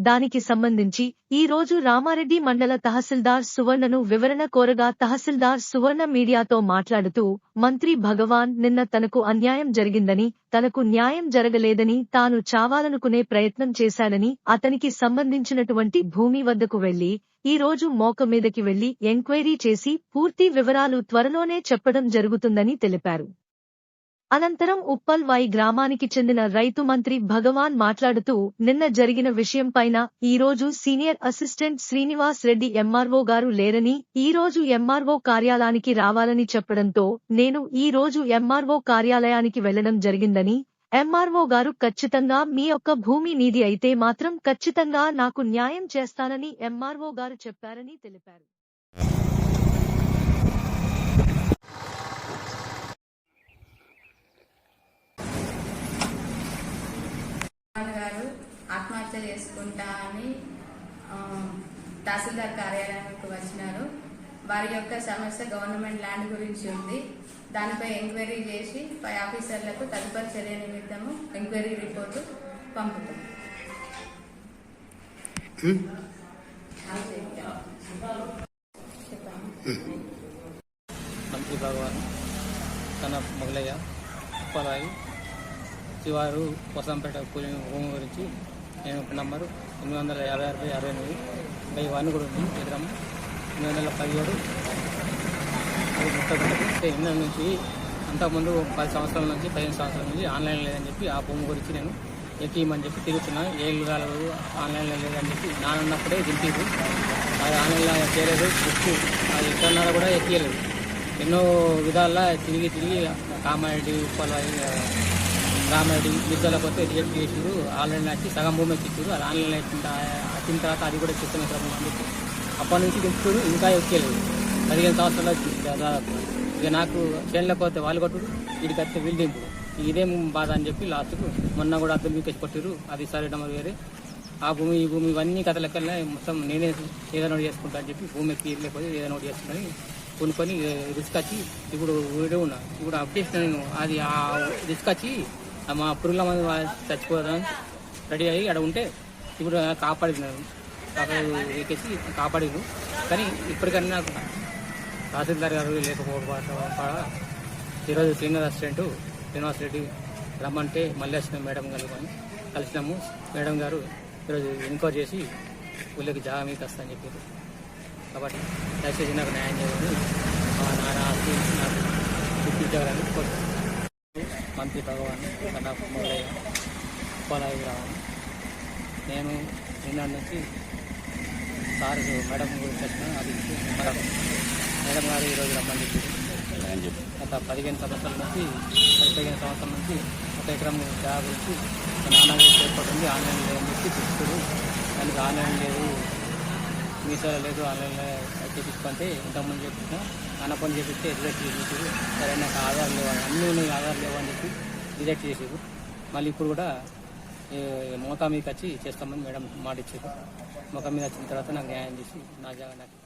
దానికి సంబంధించి ఈ రోజు రామారెడ్డి మండల తహసీల్దార్ సువర్ణను వివరణ కోరగా తహసీల్దార్ సువర్ణ మీడియాతో మాట్లాడుతూ మంత్రి భగవాన్ నిన్న తనకు అన్యాయం జరిగిందని తనకు న్యాయం జరగలేదని తాను చావాలనుకునే ప్రయత్నం చేశాడని అతనికి సంబంధించినటువంటి భూమి వద్దకు వెళ్ళి ఈ రోజు మోక మీదకి వెళ్ళి ఎంక్వైరీ చేసి పూర్తి వివరాలు త్వరలోనే చెప్పడం జరుగుతుందని తెలిపారు. అనంతరం ఉప్పల్ వై గ్రామానికి చెందిన రైతు మంత్రి భగవాన్ మాట్లాడుతూ నిన్న జరిగిన విషయంపైన ఈ రోజు senior assistant Srinivas Reddy MRO గారు లేరని ఈ రోజు ఎంఆర్ఓ కార్యాలయానికి రావాలని చెప్పడంతో నేను ఈ రోజు ఎంఆర్ఓ కార్యాలయానికి వెళ్ళడం జరిగిందని ఎంఆర్ఓ గారు ఖచ్చితంగా మీ యొక్క భూమి నీది అయితే మాత్రం ఖచ్చితంగా నాకు న్యాయం చేస్తానని ఎంఆర్ఓ గారు చెప్పారని తెలిపారు భగవాన్ గారు ఆత్మహత్య చేసుకుంటా అని ఆ, తహసీల్దార్ కార్యాలయానికి వచ్చినారు. వారి యొక్క సమస్య గవర్నమెంట్ ల్యాండ్ గురించి ఉంది. దానిపై ఎంక్వైరీ చేసి పై ఆఫీసర్లకు తదుపరి చర్య నిమిత్తము ఎంక్వైరీ రిపోర్టు పంపుతాం. మంత్రి భగవాన్ తన మొగలయ్య ఉప్పలాయి శివారు కొసంపేట కూలి భూమి గురించి నేను ఒక నంబరు ఎనిమిది వందల యాభై ఆరు అరవై ఎనిమిది బై వన్ కూడా ఉంది ఎదురమ్మ. ఎనిమిది వందల పదిహేడు. అది ముప్పై ఒకటి ఎనిమిది నుంచి అంతకుముందు పది సంవత్సరాల నుంచి పదిహేను సంవత్సరాల నుంచి ఆన్లైన్ లేదని చెప్పి ఆ భూమి గురించి నేను ఎక్కియమని చెప్పి తిరుగుతున్నాను ఏ విధాలు ఆన్లైన్లో లేదని చెప్పి నాన్నప్పుడే దింపేది అది ఆన్లైన్లో చేయలేదు. బుక్ అది ఎక్కడన్నా కూడా ఎక్కియలేదు ఎన్నో విధాలా తిరిగి తిరిగి కామారెడ్డి ఉప్పల రామారెడ్డి గిద్దల పోతే రిజెక్ట్ చేసారు ఆన్లైన్ వచ్చి సగం భూమి ఎక్కించారు అది ఆన్లైన్ వచ్చిన తర్వాత అది కూడా చెప్తున్న క్రమం అప్పటి నుంచి దింపుతారు ఇంకా ఎక్కలేదు. పదిహేను సంవత్సరాలు వచ్చింది దాదాపు. ఇక నాకు చేనులకు పోతే వాళ్ళు కొట్టుడు వీడికి వస్తే వీళ్ళు ఇదేం బాధ అని చెప్పి లాస్ట్కు మొన్న కూడా అద్దెలు మీకు కొట్టారు అది సరే నెంబర్ వేరే ఆ భూమి ఈ భూమి ఇవన్నీ కథ మొత్తం నేనే ఏదైనా ఒకటి చేసుకుంటా అని చెప్పి భూమి ఎక్కి లేకపోతే ఏదైనా ఒకటి చేసుకుని కొనుక్కొని రిస్క్ వచ్చి ఇప్పుడు ఊరే ఉన్నా. ఇప్పుడు అప్డేట్ నేను అది ఆ రిస్క్ వచ్చి మా పురుగుల మంది చచ్చిపోదాం. రెడీ అయ్యి అక్కడ ఉంటే ఇప్పుడు కాపాడినారు. కాపాడు ఎక్కేసి కాపాడిరు. కానీ ఇప్పటికన్నా నాకు తహసీల్దార్ గారు లేకపోవడం ఈరోజు సీనియర్ అసిస్టెంట్ శ్రీనివాస్ రెడ్డి రమ్మంటే మళ్ళీ వచ్చిన మేడం కలుగుకొని కలిసినాము. మేడం గారు ఈరోజు ఎంక్వైరీ చేసి ఊళ్ళకి జాగా మీకు వస్తా అని చెప్పారు. కాబట్టి దయచేసి నాకు న్యాయం చేయాలని మా నాన్న ఆస్తి నాకు చూపించాలని కోరుతున్నాను మంత్రి భగవాన్ కన్నా మొదలయ్య పోలాయి రావాలి నేను నిన్న నుంచి సార్ మేడం గురించి వచ్చిన అది మేడం మేడం గారు ఈరోజు రమ్మని చెప్పి. గత పదిహేను సంవత్సరాల నుంచి పది పదిహేను సంవత్సరాల నుంచి ఒక ఎకరం జాబ్ మా నాన్న చేపట్టింది ఆన్లైన్ లేదని చెప్పి చెప్తాడు దానికి ఆన్లైన్ లేదు మీసేలో లేదు ఆన్లైన్లో చేపించుకుంటే ఇంతకుముందు చెప్పించిన అన్న పని చేపిస్తే రిజెక్ట్ చేసేసారు సరే నాకు ఆధార్ లేవు అన్నీ ఉన్నాయి ఆధార్ లేవు అని చెప్పి రిజెక్ట్ చేసేది మళ్ళీ ఇప్పుడు కూడా మోకా మీదకి వచ్చి చేస్తామని మేడం మాట ఇచ్చారు మొఖం మీద వచ్చిన తర్వాత నాకు న్యాయం చేసి నా జాగా నాకు